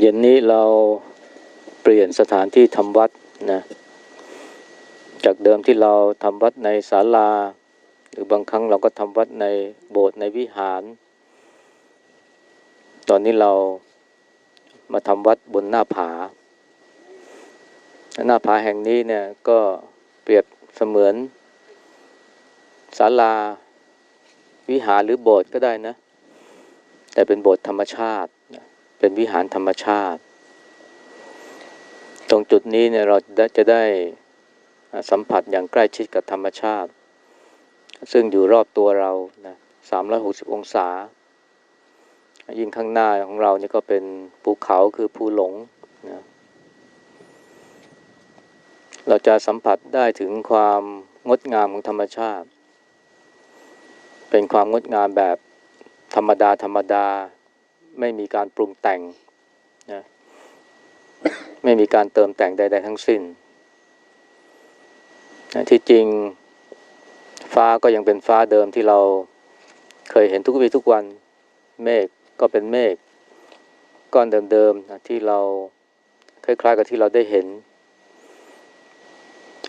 เย็นนี้เราเปลี่ยนสถานที่ทำวัดนะ จากเดิมที่เราทำวัดในศาลา หรือบางครั้งเราก็ทำวัดในโบสถ์ในวิหาร ตอนนี้เรามาทำวัดบนหน้าผา หน้าผาแห่งนี้เนี่ยก็เปรียบเสมือนศาลาวิหารหรือโบสถ์ก็ได้นะ แต่เป็นโบสถ์ธรรมชาติ เป็นวิหารธรรมชาติ ตรงจุดนี้เนี่ยเราจะได้สัมผัสอย่างใกล้ชิดกับธรรมชาติ ซึ่งอยู่รอบตัวเรานะ360 องศา ยิ่งข้างหน้าของเรานี่ก็เป็นภูเขาคือภูหลงนะเราจะสัมผัสได้ถึงความงดงามของธรรมชาติ เป็นความงดงามแบบธรรมดาธรรมดา ไม่มีการปรุงแต่งนะไม่มีการเติมแต่งใด ๆ ทั้งสิ้นนะที่จริงฟ้าก็ยังเป็นฟ้าเดิมที่เราเคยเห็นทุกวีทุกวัน เมฆก็เป็นเมฆก้อนเดิมๆนะที่เราคล้ายๆกับที่เราได้เห็น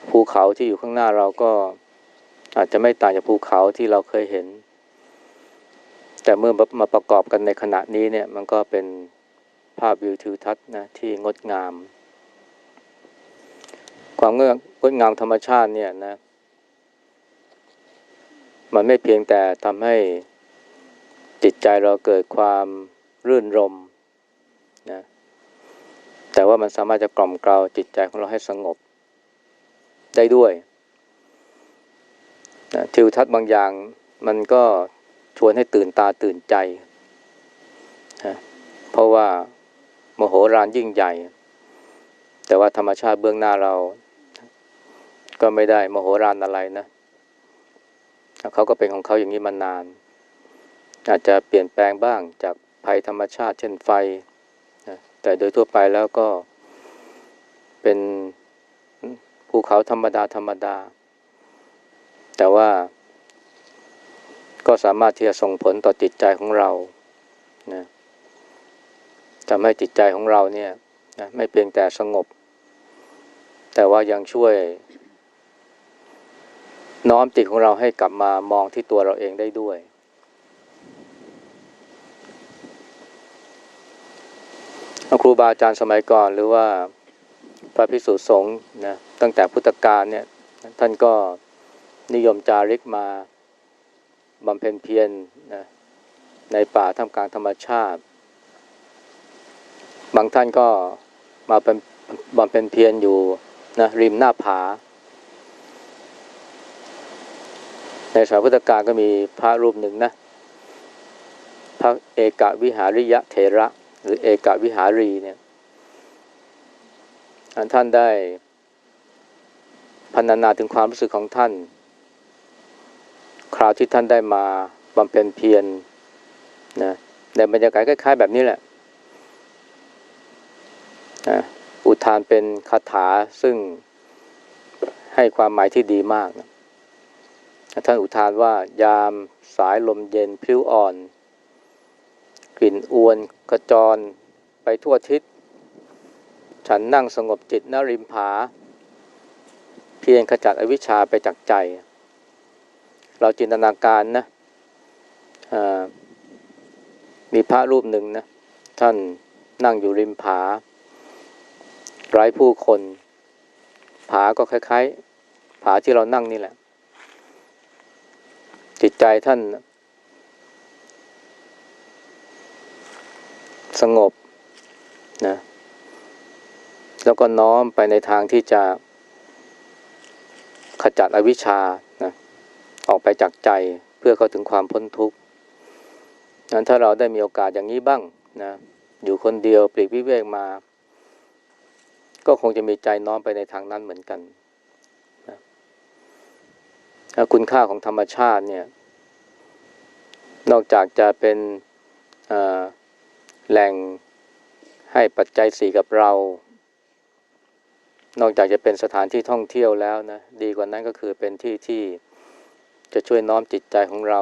ภูเขาที่อยู่ข้างหน้าเราก็อาจจะไม่ต่างจากภูเขาที่เราเคยเห็น แต่เมื่อมาประกอบกันในขณะนี้เนี่ยมันก็เป็นภาพวิวทิวทัศน์นะที่งดงาม ความงดงามธรรมชาติเนี่ยนะมันไม่เพียงแต่ทำให้จิตใจเราเกิดความรื่นรมนะแต่ว่ามันสามารถจะกล่อมเกลาจิตใจของเราให้สงบ ได้ด้วยนะทิวทัศน์บางอย่างมันก็ ชวนให้ตื่นตาตื่นใจนะเพราะว่าโมโหรานยิ่งใหญ่ แต่ว่าธรรมชาติเบื้องหน้าเรา ก็ไม่ได้โมโหรานอะไรนะเขาก็เป็นของเขาอย่างนี้มานาน อาจจะเปลี่ยนแปลงบ้างจากภัยธรรมชาติเช่นไฟนะแต่โดยทั่วไปแล้วก็เป็นภูเขาธรรมดาธรรมดา แต่ว่า ก็สามารถที่จะส่งผลต่อจิตใจของเรานะทำให้จิตใจของเราเนี่ยนะไม่เพียงแต่สงบ แต่ว่ายังช่วย น้อมจิตของเราให้กลับมามองที่ตัวเราเองได้ด้วย ครูบาอาจารย์สมัยก่อนหรือว่าพระพิสุสงฆ์นะตั้งแต่พุทธกาลเนี่ยท่านก็นิยมจาริกมา บำเพ็ญเพียรนะในป่าท่ามกลางธรรมชาติ บางท่านก็มาเป็นบำเพ็ญเพียรอยู่นะริมหน้าผา ในสมัยพุทธกาลก็มีพระรูปหนึ่งนะพระเอกวิหาริยะเถระ หรือเอกวิหารีเนี่ยท่านได้พันนาถึงความรู้สึกของท่าน ราวที่ท่านได้มาบำเพ็ญเพียรนะในบรรยากาศคล้ายๆแบบนี้แหละนะอุทานเป็นคาถาซึ่งให้ความหมายที่ดีมากนะท่านอุทานว่ายามสายลมเย็นพลิ้วอ่อน กลิ่นอวนกระจรไปทั่วทิศ ฉันนั่งสงบจิตนริมผา เพียงขจัดอวิชชาไปจากใจ เราจินตนาการนะมีพระรูปหนึ่งนะท่านนั่งอยู่ริมผา ไร้ผู้คน ผาก็คล้ายๆ ผาที่เรานั่งนี่แหละ จิตใจท่าน สงบนะแล้วก็น้อมไปในทางที่จะขจัดอวิชชา ออกไปจากใจเพื่อเข้าถึงความพ้นทุกข์นั้นถ้าเราได้มีโอกาสอย่างนี้บ้างนะอยู่คนเดียวปลีกวิเวกมา ก็คงจะมีใจน้อมไปในทางนั้นเหมือนกันนะคุณค่าของธรรมชาติเนี่ย นอกจากจะเป็นแหล่งให้ปัจจัยสี่กับเรา นอกจากจะเป็นสถานที่ท่องเที่ยวแล้วนะ ดีกว่านั้นก็คือเป็นที่ที่ จะช่วยน้อมจิตใจของเรา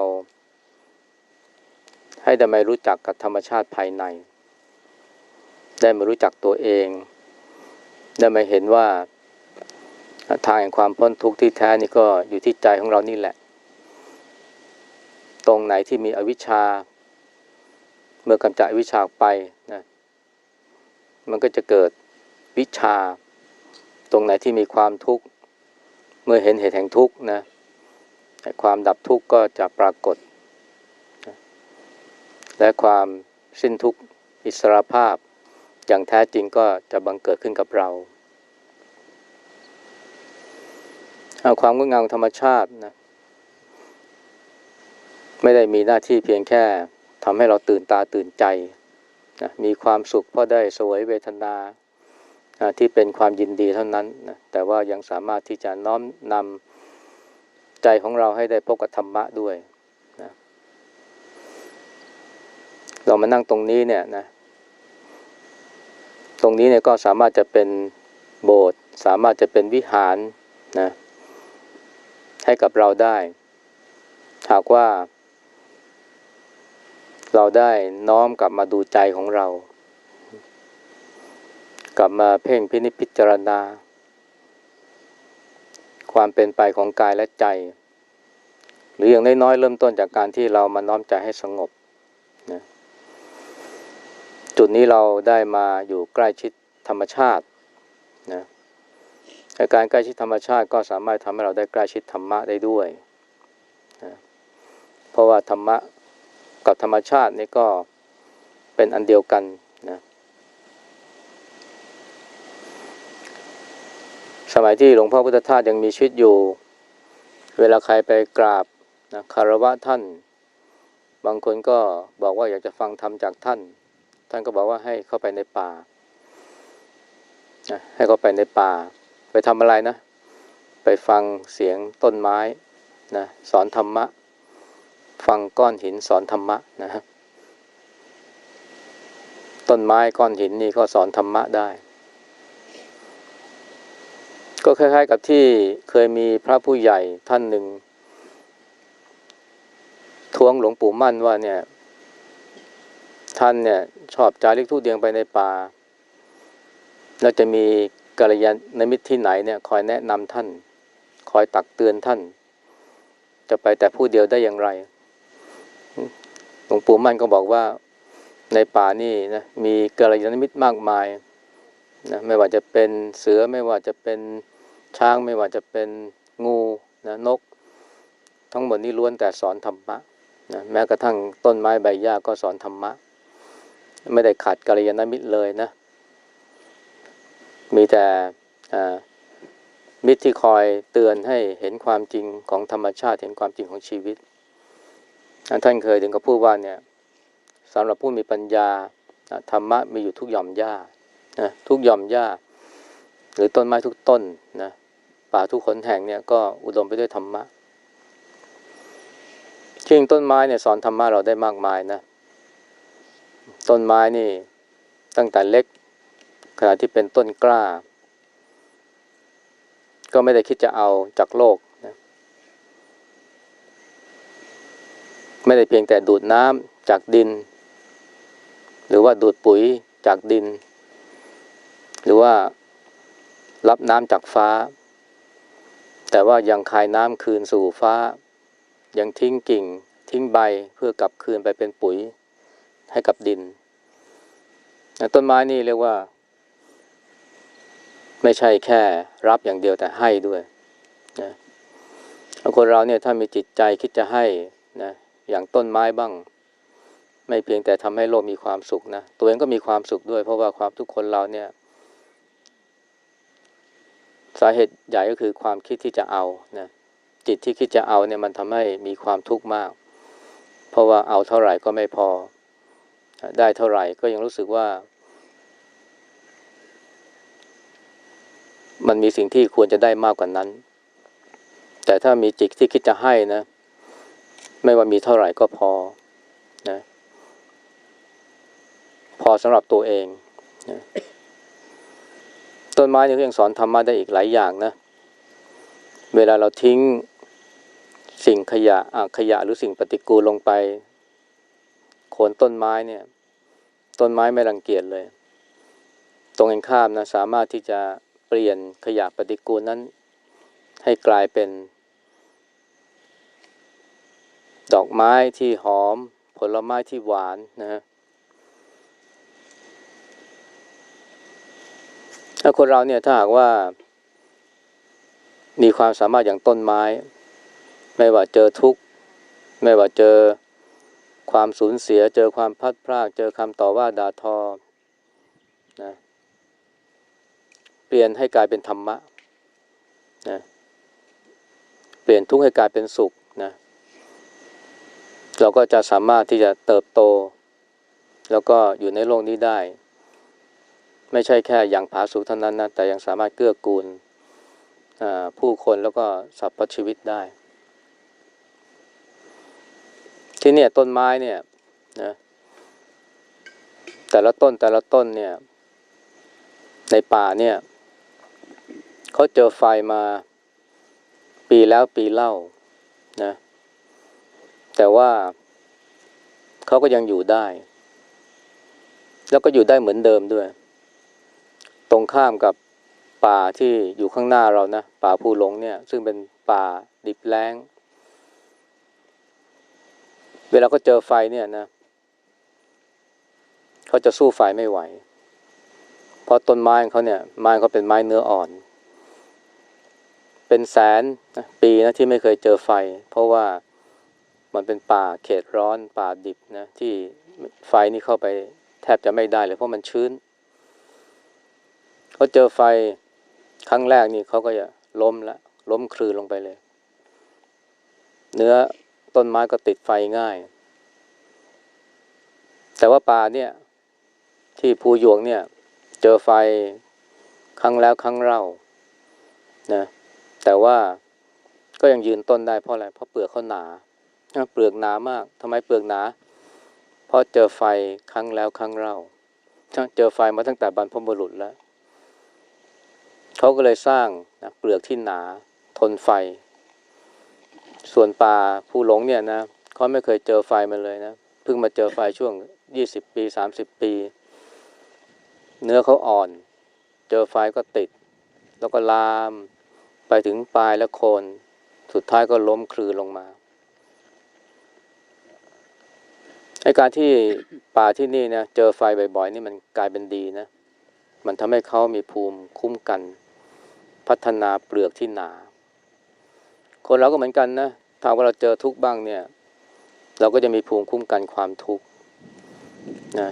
ให้ได้ม่รู้จักกับธรรมชาติภายใน ได้มารู้จักตัวเอง ได้มาเห็นว่าทางแห่งความพ้นทุกข์ที่แท้นี่ก็อยู่ที่ใจของเรานี่แหละ ตรงไหนที่มีอวิชชา เมื่อกำจัดอวิชชาไปนะมันก็จะเกิดวิชา ตรงไหนที่มีความทุกข์ เมื่อเห็นเหตุแห่งทุกข์นะ ความดับทุกข์ก็จะปรากฏ และความสิ้นทุกข์อิสรภาพ อย่างแท้จริงก็จะบังเกิดขึ้นกับเราเอาความงดงามธรรมชาตินะไม่ได้มีหน้าที่เพียงแค่ทำให้เราตื่นตาตื่นใจนะมีความสุขเพราะได้สวยเวทนาที่เป็นความยินดีเท่านั้นนะแต่ว่ายังสามารถที่จะน้อมนำ ใจของเราให้ได้พบกับธรรมะด้วยนะเรามานั่งตรงนี้เนี่ยนะ ตรงนี้เนี่ยก็สามารถจะเป็นโบสถ์สามารถจะเป็นวิหารนะ ให้กับเราได้ หากว่า เราได้น้อมกลับมาดูใจของเรา กลับมาเพ่งพินิจพิจารณา ความเป็นไปของกายและใจ หรืออย่างน้อยๆเริ่มต้นจากการที่เรามาน้อมใจให้สงบนะจุดนี้เราได้มาอยู่ใกล้ชิดธรรมชาตินะการใกล้ชิดธรรมชาติก็สามารถทำให้เราได้ใกล้ชิดธรรมะได้ด้วยนะเพราะว่าธรรมะกับธรรมชาตินี่ก็เป็นอันเดียวกันนะ สมัยที่หลวงพ่อพุทธทาสยังมีชีวิตอยู่ เวลาใครไปกราบนะคารวะท่าน บางคนก็บอกว่าอยากจะฟังธรรมจากท่าน ท่านก็บอกว่าให้เข้าไปในป่านะให้เข้าไปในป่า ไปทำอะไรนะ ไปฟังเสียงต้นไม้นะสอนธรรมะ ฟังก้อนหินสอนธรรมะนะต้นไม้ก้อนหินนี่ก็สอนธรรมะได้ ก็คล้าย ๆ กับที่เคยมีพระผู้ใหญ่ท่านหนึ่งทวงหลวงปู่มั่นว่าเนี่ย ท่านเนี่ยชอบจาริกทุเดียงไปในป่า แล้วจะมีกัลยาณมิตรที่ไหนเนี่ย คอยแนะนำท่าน คอยตักเตือนท่าน จะไปแต่ผู้เดียวได้อย่างไร หลวงปู่มั่นก็บอกว่าในป่านี่นะมีกัลยาณมิตรมากมายนะไม่ว่าจะเป็นเสือไม่ว่าจะเป็น ช้างไม่ว่าจะเป็นงูนะนก ทั้งหมดนี้ล้วนแต่สอนธรรมะนะแม้กระทั่งต้นไม้ใบหญ้าก็สอนธรรมะ ไม่ได้ขาดกัลยาณมิตรเลยนะ มีแต่มิตรที่คอยเตือนให้เห็นความจริงของธรรมชาติเห็นความจริงของชีวิต ท่านเคยถึงกับพูดว่าเนี่ยสำหรับผู้มีปัญญาธรรมะมีอยู่ทุกหย่อมหญ้าทุกหย่อมหญ้า หรือต้นไม้ทุกต้นนะ ป่าทุกขนแห่งเนี่ยก็อุดมไปด้วยธรรมะจริงต้นไม้เนี่ยสอนธรรมะเราได้มากมายนะ ต้นไม้นี่ตั้งแต่เล็กขณะที่เป็นต้นกล้า ก็ไม่ได้คิดจะเอาจากโลกนะไม่ได้เพียงแต่ดูดน้ำจากดิน หรือว่าดูดปุ๋ยจากดิน หรือว่ารับน้ำจากฟ้า แต่ว่ายังคายน้ำคืนสู่ฟ้า ยังทิ้งกิ่ง ทิ้งใบเพื่อกลับคืนไปเป็นปุ๋ยให้กับดิน ต้นไม้นี่เรียกว่า ไม่ใช่แค่รับอย่างเดียวแต่ให้ด้วยนะคนเราเนี่ยถ้ามีจิตใจคิดจะให้นะอย่างต้นไม้บ้าง ไม่เพียงแต่ทำให้โลกมีความสุขนะตัวเองก็มีความสุขด้วย เพราะว่าความทุกคนเราเนี่ย สาเหตุใหญ่ก็คือความคิดที่จะเอานะจิตที่คิดจะเอาเนี่ยมันทำให้มีความทุกข์มาก เพราะว่าเอาเท่าไหร่ก็ไม่พอ ได้เท่าไหร่ก็ยังรู้สึกว่า มันมีสิ่งที่ควรจะได้มากกว่านั้น แต่ถ้ามีจิตที่คิดจะให้นะ ไม่ว่ามีเท่าไหร่ก็พอนะพอสำหรับตัวเองนะ ต้นไม้เนี่ยังสอนธรรมะได้อีกหลายอย่างนะ เวลาเราทิ้งสิ่งขยะขยะหรือสิ่งปฏิกูลลงไป โคนต้นไม้เนี่ย ต้นไม้ไม่รังเกียจเลย ตรงกันข้ามนะสามารถที่จะเปลี่ยนขยะปฏิกูลนั้น ให้กลายเป็น ดอกไม้ที่หอม ผลไม้ที่หวานนะฮะ ถ้าคนเราเนี่ยถ้าหากว่า มีความสามารถอย่างต้นไม้ ไม่ว่าเจอทุกข์ ไม่ว่าเจอความสูญเสีย เจอความพัดพราก เจอคำต่อว่าด่าทอนะเปลี่ยนให้กลายเป็นธรรมะนะเปลี่ยนทุกข์ให้กลายเป็นสุขนะเราก็จะสามารถที่จะเติบโต แล้วก็อยู่ในโลกนี้ได้ ไม่ใช่แค่อย่างผาสุกเท่านั้นนะแต่ยังสามารถเกื้อกูลผู้คนแล้วก็สรรพชีวิตได้ ที่เนี่ยต้นไม้เนี่ยนะแต่ละต้นแต่ละต้นเนี่ย ในป่าเนี่ยเขาเจอไฟมาปีแล้วปีเล่านะแต่ว่าเขาก็ยังอยู่ได้ แล้วก็อยู่ได้เหมือนเดิมด้วย ตรงข้ามกับป่าที่อยู่ข้างหน้าเรานะป่าภูหลงเนี่ย ซึ่งเป็นป่าดิบแล้ง เวลาเขาเจอไฟเนี่ยนะเขาจะสู้ไฟไม่ไหว เพราะต้นไม้เขาเนี่ยไม้เขาเป็นไม้เนื้ออ่อน เป็นแสนปีนะที่ไม่เคยเจอไฟ เพราะว่ามันเป็นป่าเขตร้อนป่าดิบนะที่ไฟนี่เข้าไปแทบจะไม่ได้เลยเพราะมันชื้น เขาเจอไฟครั้งแรกนี่เขาก็จะล้มละล้มคลืนลงไปเลย เนื้อต้นไม้ก็ติดไฟง่าย แต่ว่าป่าเนี่ย ที่ภูหยวงเนี่ย เจอไฟครั้งแล้วครั้งเล่านะแต่ว่าก็ยังยืนต้นได้เพราะอะไรเพราะเปลือกเขาหนาเปลือกหนามากทำไมเปลือกหนาเพราะเจอไฟครั้งแล้วครั้งเล่าเจอไฟมาตั้งแต่บรรพบุรุษแล้ว เขาก็เลยสร้างนะเปลือกที่หนาทนไฟ ส่วนป่าผู้หลงเนี่ยนะเขาไม่เคยเจอไฟมาเลยนะเพิ่งมาเจอไฟช่วงยี่สิบปีสามสิบปี เนื้อเขาอ่อน เจอไฟก็ติด แล้วก็ลาม ไปถึงปลายและโคน สุดท้ายก็ล้มคลือลงมาไอการที่ป่าที่นี่นะเจอไฟบ่อยๆ นี่มันกลายเป็นดีนะ มันทำให้เขามีภูมิคุ้มกัน พัฒนาเปลือกที่หนา คนเราก็เหมือนกันนะถ้าว่าเราเจอทุกข์บ้างเนี่ย เราก็จะมีภูมิคุ้มกันความทุกข์นะ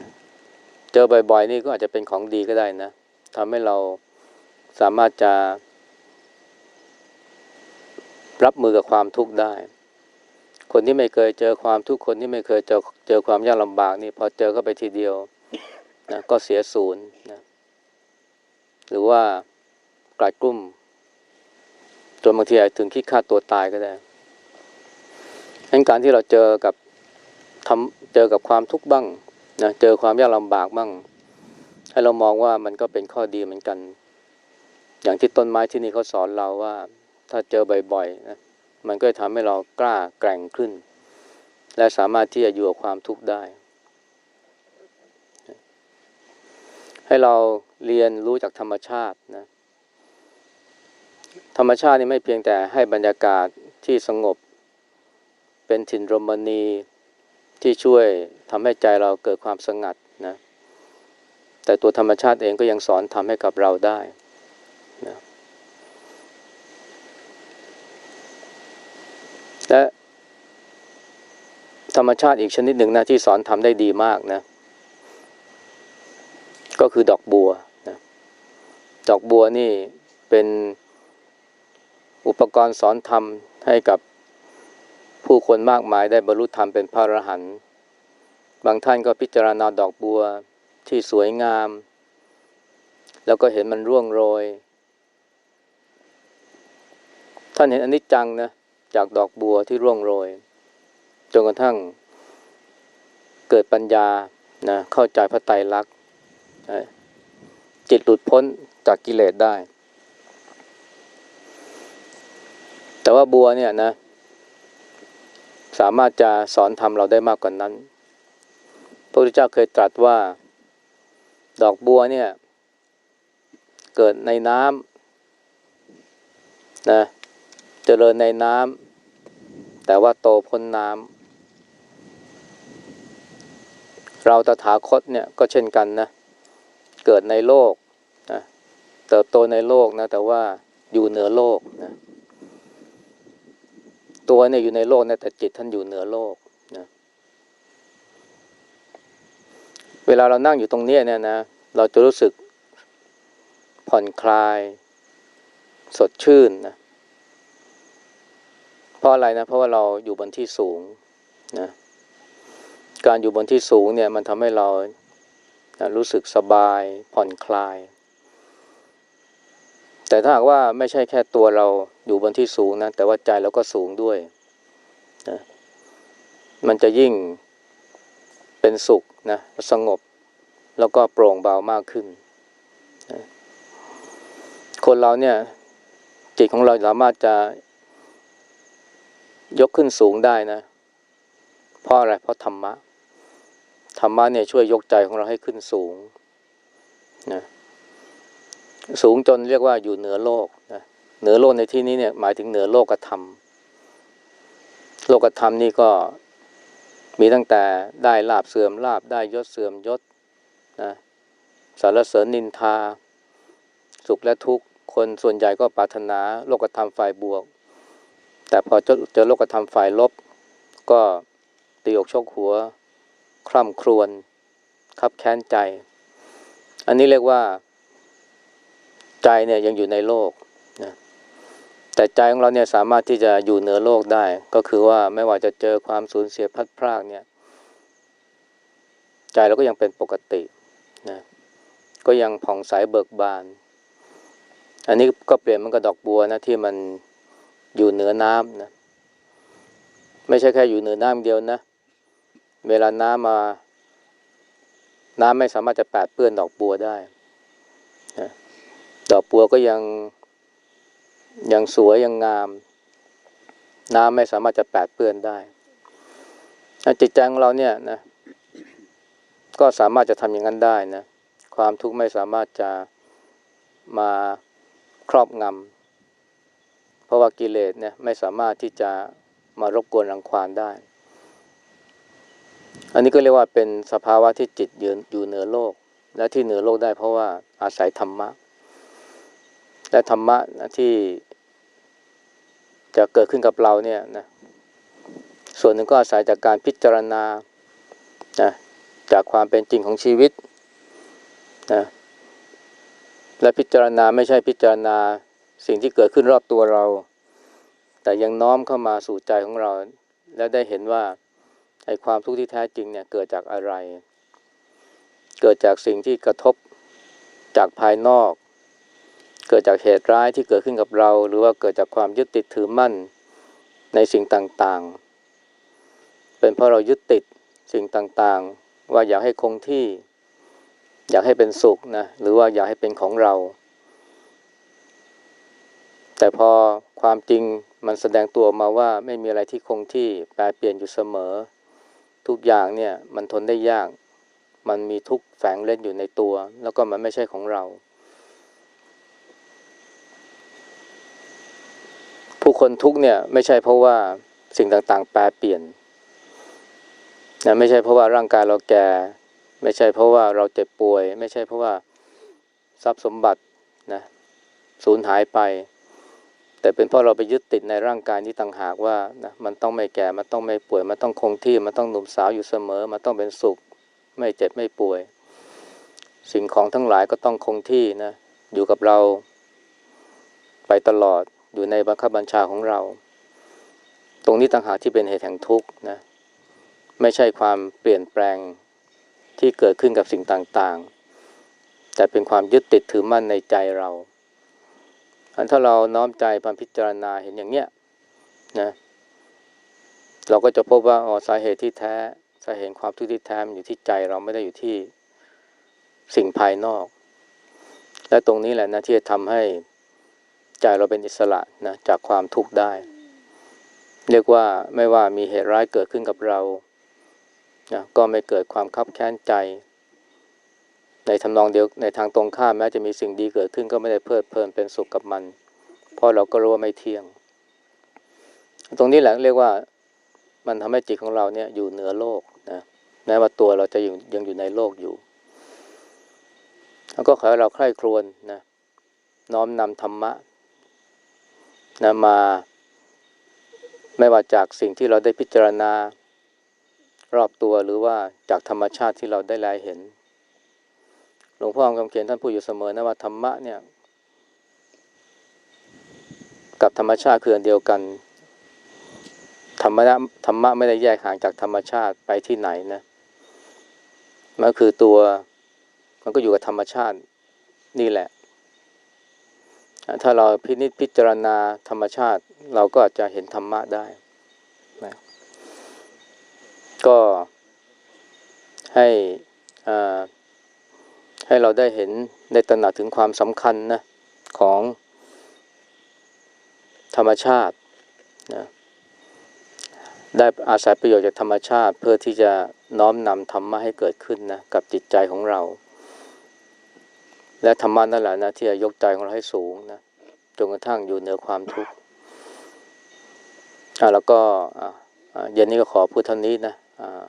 เจอบ่อย ๆ นี่ก็อาจจะเป็นของดีก็ได้นะทำให้เราสามารถจะรับมือกับความทุกข์ได้ คนที่ไม่เคยเจอความทุกข์คนที่ไม่เคยเจอเจอความยากลำบากนี่พอเจอเข้าไปทีเดียวนะก็เสียศูนย์นะ หรือว่ากลายกลุ่มจนบางทีอาจถึงคิดฆ่าตัวตายก็ได้ดังการที่เราเจอกับทำเจอกับความทุกข์บ้างนะเจอความยากลำบากบ้าง ให้เรามองว่ามันก็เป็นข้อดีเหมือนกัน อย่างที่ต้นไม้ที่นี่เขาสอนเราว่า ถ้าเจอบ่อยๆนะมันก็จะทำให้เรากล้าแกร่งขึ้น และสามารถที่จะอยู่กับความทุกข์ได้ ให้เรา เรียนรู้จากธรรมชาตินะธรรมชาตินี่ไม่เพียงแต่ให้บรรยากาศที่สงบ เป็นถิ่นรมณีที่ช่วยทำให้ใจเราเกิดความสงัดนะแต่ตัวธรรมชาติเองก็ยังสอนทำให้กับเราได้นะและธรรมชาติอีกชนิดหนึ่งนะที่สอนทำได้ดีมากนะ ก็คือดอกบัว ดอกบัวนี่เป็นอุปกรณ์สอนธรรมให้กับผู้คนมากมายได้บรรลุธรรมเป็นพระอรหันต์บางท่านก็พิจารณาดอกบัวที่สวยงาม แล้วก็เห็นมันร่วงโรย ท่านเห็นอนิจจังนะจากดอกบัวที่ร่วงโรยจนกระทั่งเกิดปัญญานะเข้าใจพระไตรลักษณ์ จิตหลุดพ้นจากกิเลสได้ แต่ว่าบัวเนี่ยนะ สามารถจะสอนทำเราได้มากกว่านนั้น พระพุทธเจ้าเคยตรัสว่า ดอกบัวเนี่ย เกิดในน้ำนะเจริญในน้ำแต่ว่าโตพ้นน้ำเราตถาคตเนี่ยก็เช่นกันนะเเกิดในโลกนะเติบโตในโลกนะ แต่ว่าอยู่เหนือโลกนะตัวเนี่ยอยู่ในโลกนะแต่จิตท่านอยู่เหนือโลกนะเวลาเรานั่งอยู่ตรงนี้เนี่ยนะเราจะรู้สึกผ่อนคลาย สดชื่นนะเพราะอะไรนะ เพราะว่าเราอยู่บนที่สูงนะการอยู่บนที่สูงเนี่ย มันทำให้เรา รู้สึกสบายผ่อนคลาย แต่ถ้าหากว่าไม่ใช่แค่ตัวเราอยู่บนที่สูงนะ แต่ว่าใจเราก็สูงด้วยนะมันจะยิ่งเป็นสุขนะสงบแล้วก็โปร่งเบามากขึ้นนะคนเราเนี่ย จิตของเราสามารถจะยกขึ้นสูงได้นะ เพราะอะไร เพราะธรรมะ ธรรมะเนี่ยช่วยยกใจของเราให้ขึ้นสูงนะสูงจนเรียกว่าอยู่เหนือโลกนะเหนือโลกในที่นี้เนี่ยหมายถึงเหนือโลกธรรม โลกธรรมนี่ก็มีตั้งแต่ได้ลาบเสื่อมลาบได้ยศเสื่อมยศนะสารเสริญนินทา สุขและทุกข์คนส่วนใหญ่ก็ปรารถนาโลกธรรมฝ่ายบวก แต่พอเจอเจอโลกธรรมฝ่ายลบ ก็ตีอกชกหัว คร่ำครวญคับแค้นใจ อันนี้เรียกว่า ใจเนี่ยยังอยู่ในโลกนะแต่ใจของเราเนี่ยสามารถที่จะอยู่เหนือโลกได้ ก็คือว่าไม่ว่าจะเจอความสูญเสียพัดพรากเนี่ย ใจเราก็ยังเป็นปกตินะก็ยังผ่องใสเบิกบาน อันนี้ก็เปลี่ยนมันกับดอกบัวนะที่มันอยู่เหนือน้ำนะไม่ใช่แค่อยู่เหนือน้ำเดียวนะ เวลาน้ำมา น้ำไม่สามารถจะแปดเปื้อนดอกบัวได้นะดอกบัวก็ยังยังสวยยังงาม น้ำไม่สามารถจะแปดเปื้อนได้จิตใจของเราเนี่ยนะ ก็สามารถจะทำอย่างนั้นได้นะ ความทุกข์ไม่สามารถจะมาครอบงำเพราะว่ากิเลสเนี่ยไม่สามารถที่จะมารบกวนรังควานได้ อันนี้ก็เรียกว่าเป็นสภาวะที่จิตยืนอยู่เหนือโลก และที่เหนือโลกได้เพราะว่าอาศัยธรรมะ และธรรมะนะที่จะเกิดขึ้นกับเราเนี่ยนะส่วนหนึ่งก็อาศัยจากการพิจารณานะจากความเป็นจริงของชีวิตนะและพิจารณาไม่ใช่พิจารณาสิ่งที่เกิดขึ้นรอบตัวเรา แต่ยังน้อมเข้ามาสู่ใจของเรา และได้เห็นว่า ไอ้ความทุกข์ที่แท้จริงเนี่ยเกิดจากอะไร เกิดจากสิ่งที่กระทบจากภายนอก เกิดจากเหตุร้ายที่เกิดขึ้นกับเรา หรือว่าเกิดจากความยึดติดถือมั่นในสิ่งต่างๆ เป็นเพราะเรายึดติดสิ่งต่างๆ ว่าอยากให้คงที่ อยากให้เป็นสุขนะ หรือว่าอยากให้เป็นของเรา แต่พอความจริงมันแสดงตัวมาว่าไม่มีอะไรที่คงที่แปรเปลี่ยนอยู่เสมอ ทุกอย่างเนี่ยมันทนได้ยาก มันมีทุกแฝงเล่นอยู่ในตัว แล้วก็มันไม่ใช่ของเรา ผู้คนทุกเนี่ยไม่ใช่เพราะว่าสิ่งต่างๆ แปรเปลี่ยนนะไม่ใช่เพราะว่าร่างกายเราแก่ ไม่ใช่เพราะว่าเราเจ็บป่วย ไม่ใช่เพราะว่าทรัพย์สมบัตินะสูญหายไป แต่เป็นเพราะเราไปยึดติดในร่างกายนี้ต่างหากว่านะมันต้องไม่แก่ มันต้องไม่ป่วย มันต้องคงที่ มันต้องหนุ่มสาวอยู่เสมอ มันต้องเป็นสุข ไม่เจ็บไม่ป่วย สิ่งของทั้งหลายก็ต้องคงที่นะ อยู่กับเรา ไปตลอด อยู่ในบังคับบัญชาของเรา ตรงนี้ต่างหากที่เป็นเหตุแห่งทุกข์นะ ไม่ใช่ความเปลี่ยนแปลงที่เกิดขึ้นกับสิ่งต่างๆ แต่เป็นความยึดติดถือมั่นในใจเรา อันถ้าเราน้อมใจพันพิจารณาเห็นอย่างเนี้ยนะเราก็จะพบว่าอ๋อสาเหตุที่แท้สาเหตุความทุกข์ที่แท้มันอยู่ที่ใจเราไม่ได้อยู่ที่สิ่งภายนอก และตรงนี้แหละนะที่จะทำให้ใจเราเป็นอิสระนะจากความทุกข์ได้ เรียกว่าไม่ว่ามีเหตุร้ายเกิดขึ้นกับเรานะก็ไม่เกิดความคับแค้นใจ ในทำนองเดียวในทางตรงข้ามแม้จะมีสิ่งดีเกิดขึ้นก็ไม่ได้เพลิดเพลินเป็นสุขกับมัน เพราะเราก็รู้ว่าไม่เที่ยง ตรงนี้แหละเรียกว่ามันทำให้จิตของเราเนี่ยอยู่เหนือโลกนะแม้ว่าตัวเราจะยังยังอยู่ในโลกอยู่แล้วก็ขอให้เราใคร่ครวญนะน้อมนำธรรมะนะมา ไม่ว่าจากสิ่งที่เราได้พิจารณา รอบตัวหรือว่าจากธรรมชาติที่เราได้ลายเห็น หลวงพ่อคำเขียนท่านพูดอยู่เสมอนะว่าธรรมะเนี่ย กับธรรมชาติคืออันเดียวกัน ธรรมะธรรมะไม่ได้แยกห่างจากธรรมชาติไปที่ไหนนะมันคือตัวมันก็อยู่กับธรรมชาตินี่แหละ ถ้าเราพินิจพิจารณาธรรมชาติ เราก็จจะเห็นธรรมะได้นะก็ให้อ่า ให้เราได้เห็นได้ตระหนักถึงความสำคัญนะของธรรมชาตินะได้อาศัยประโยชน์จากธรรมชาติ เพื่อที่จะน้อมนำธรรมะให้เกิดขึ้นนะกับจิตใจของเรา และธรรมะนั่นแหละนะที่จะยกใจของเราให้สูงนะจนกระทั่งอยู่เหนือความทุกข์อ่าแล้วก็อ่าเย็นนี้ก็ขอพูดเท่านี้นะอ่า